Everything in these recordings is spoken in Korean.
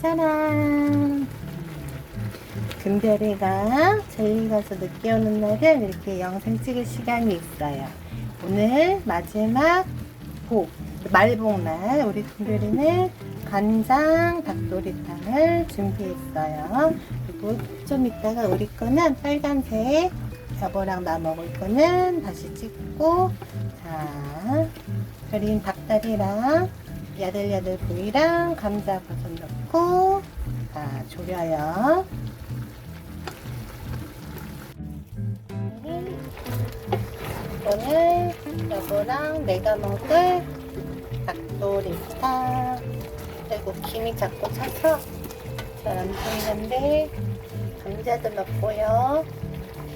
짜란! 금별이가 저희 가서 늦게 오는 날은 이렇게 영상 찍을 시간이 있어요. 오늘 마지막 복, 말복날 우리 금별이는 간장 닭도리탕을 준비했어요. 그리고 좀 이따가 우리 거는 빨간색, 여보랑 나 먹을 거는 다시 찍고 자, 별인 닭다리랑 야들야들 부위랑 감자 버섯 넣고 자, 졸여요. 이거는 여보랑 내가 먹을 닭도리탕 그리고 김이 자꾸 차서 잘 안 보이는데 감자도 넣고요.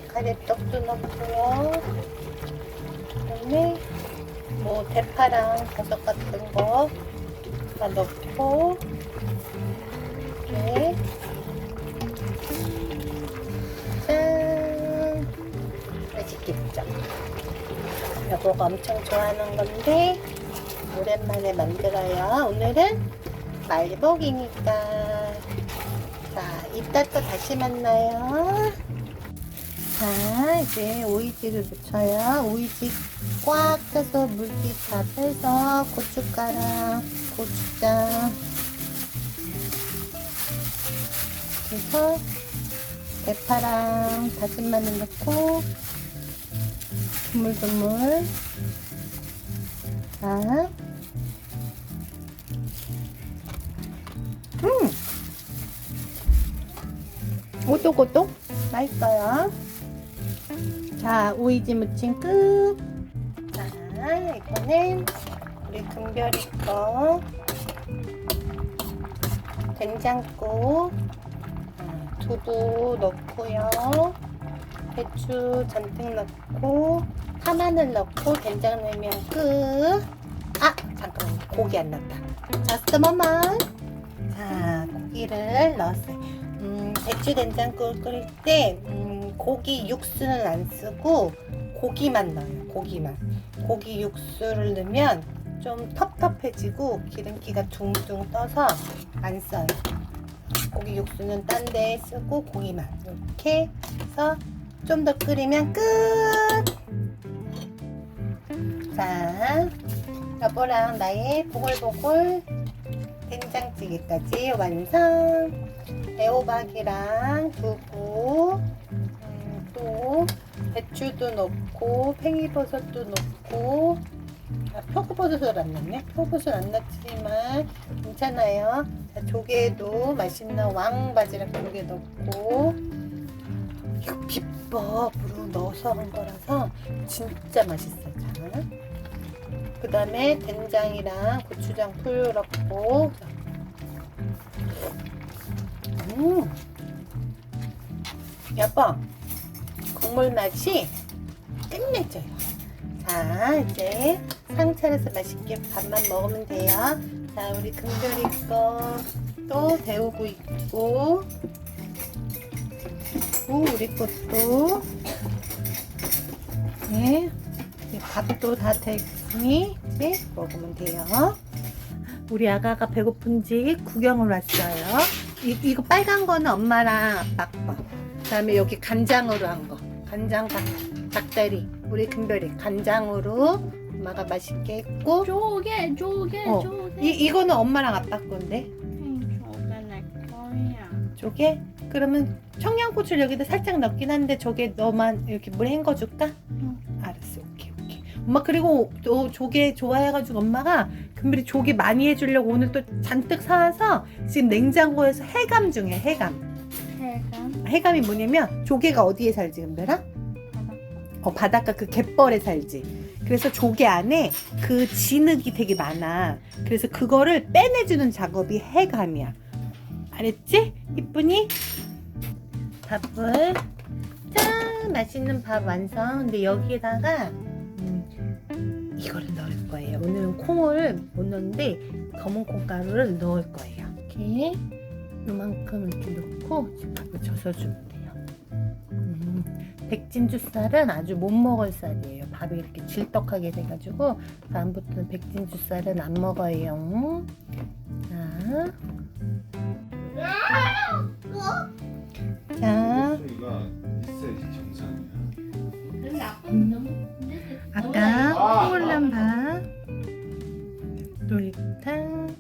가래떡도 넣고요. 그다음에 뭐 대파랑 버섯 같은 거 다 넣고 짠 맛있겠죠? 여보가 엄청 좋아하는 건데 오랜만에 만들어요. 오늘은 말복이니까 자 이따 또 다시 만나요. 자 이제 오이지를 묻혀요. 오이지 꽉 펴서 물기 다 빼서 고춧가루, 고추장 그래서 대파랑 다진 마늘 넣고 드물드물 자 음! 오독오독 맛있어요. 자 오이지 무침 끝. 자, 이거는 우리 금별이 거. 된장국. 음, 두부 넣고요. 배추 잔뜩 넣고 파마늘 넣고 된장 넣으면 끝. 아 잠깐만 고기 안 넣었다. a moment. 자 고기를 넣었어요. 음, 배추 된장국을 끓일 때 음, 고기 육수는 안 쓰고 고기만 넣어요. 고기만. 고기 육수를 넣으면 좀 텁텁해지고 기름기가 둥둥 떠서 안 써요. 고기 육수는 딴 데 쓰고 고기만 이렇게 해서 좀 더 끓이면 끝. 자, 여보랑 나의 보글보글 된장찌개까지 완성. 애호박이랑 두부, 음, 또 배추도 넣고 팽이버섯도 넣고 아, 표고버섯을 안 넣네. 표고버섯 안 넣지만 괜찮아요. 자, 조개도 맛있는 왕바지락 조개 넣고 이거 비법으로 넣어서 한 거라서 진짜 맛있어요. 자. 그 다음에 된장이랑 고추장 풀 넣고 음 여보 국물 맛이 끝내줘요. 자 이제 상 차려서 맛있게 밥만 먹으면 돼요. 자 우리 금별이 거 또 데우고 있고 또 우리 것도 네 밥도 다 됐으니 이제 먹으면 돼요. 우리 아가가 배고픈지 구경을 왔어요. 이, 이거 빨간 거는 엄마랑 아빠 거. 그 다음에 여기 간장으로 한 거. 간장 닭, 닭다리. 우리 금별이 간장으로 엄마가 맛있게 했고 조개 조개 어, 조개 이, 이거는 엄마랑 아빠 건데 응, 조개 내 거야 조개? 그러면 청양고추를 여기다 살짝 넣긴 한데 저게 너만 이렇게 물 헹궈줄까? 응. 알았어 오케이 오케이 엄마 그리고 또 조개 좋아해가지고 엄마가 금별이 조개 많이 해주려고 오늘 또 잔뜩 사와서 지금 냉장고에서 해감 중에 해감 해감 해감이 뭐냐면 조개가 어디에 살지 금별아? 바닷가 어, 바닷가 그 갯벌에 살지. 그래서 조개 안에 그 진흙이 되게 많아. 그래서 그거를 빼내주는 작업이 해감이야. 알았지? 이쁘니? 밥을 짠 맛있는 밥 완성. 근데 여기에다가 음, 이거를 넣을 거예요. 오늘은 콩을 못 넣는데 검은 콩가루를 넣을 거예요. 이렇게 요만큼 이렇게 넣고 밥을. 음, 백진주쌀은 아주 못 먹을 쌀이에요. 밥이 이렇게 질떡하게 돼가지고 다음부터는 백진주쌀은 안 먹어요. 자, 자, 소리가 있어야지 정상이야. 아까 콩올람 밥, 놀이탕,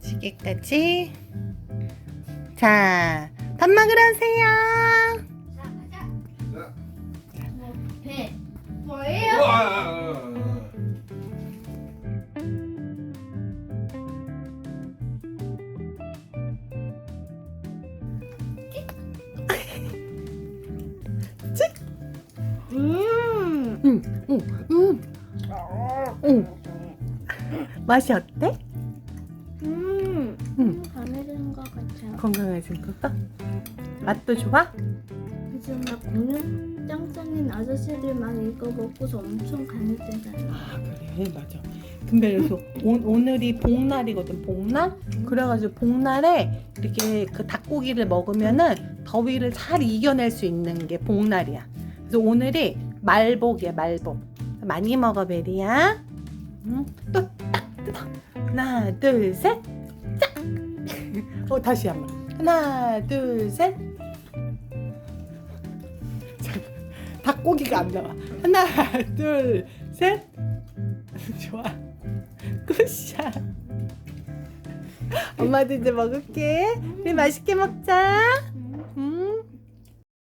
시계까지. 자, 밥 먹으러 오세요. 응, 응, 응. 응. 맛이 어때? 음. 음. 강해지는 것 같아요. 건강해진 것도? 맛도 좋아? 요즘 막 공룡 짱짱인 아저씨들 막 이거 먹고서 엄청 강해지잖아요. 아 그래 맞아. 근데 그래서 오, 오늘이 복날이거든 복날. 그래가지고 복날에 이렇게 그 닭고기를 먹으면은 더위를 잘 이겨낼 수 있는 게 복날이야. 그래서 오늘이 말복이야 말복. 많이 먹어 베리야. 응? 또딱 뜯어. 하나 둘 셋. 짝. 어 다시 한번. 하나 둘 셋. 잠깐, 닭고기가 안 나와. 하나 둘 셋. 좋아. 굿샷. 엄마도 이제 먹을게. 우리 맛있게 먹자.